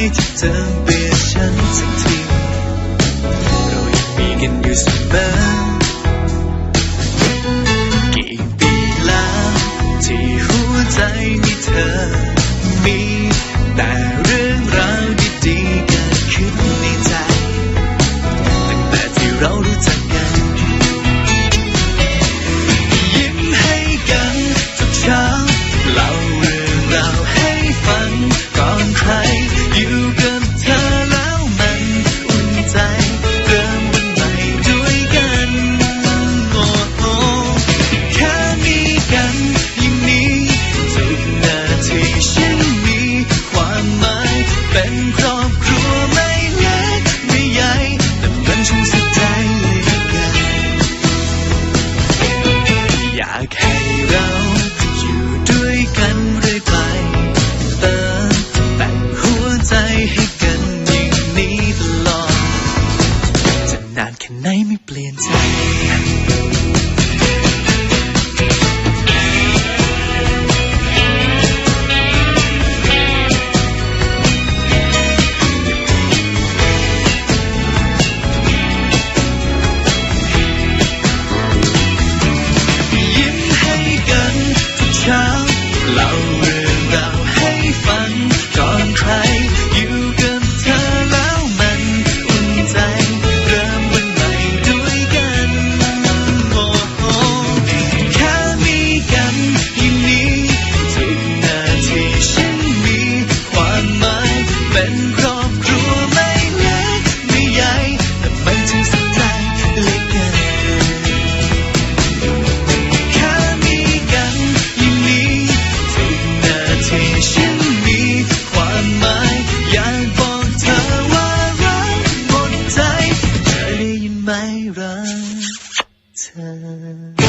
ยที่เธอเปลี่ยนฉันสักที เรายังมีกันอยู่เสมอ กี่ปีแล้วที่หัวใจมีเธอ มีแต่เรื่องราวดีๆเกิดขึ้นในใจ ตั้งแต่ที่เรารู้จัก อยู่กับเธอแล้วมันอุ่นใจเริ่มวันใหม่ด้วยกันโอ้โหแค่มีกันอย่างนี้ทุกนาทีฉันมีความหมายเป็นครอบครัวไม่เล็กไม่ใหญ่แต่มันช่างสุดใจเหลือเกินอยากให้เราอยู่ด้วยกัน นานแค่ไหนไม่เปลี่ยนใจ ไม่รักเธอ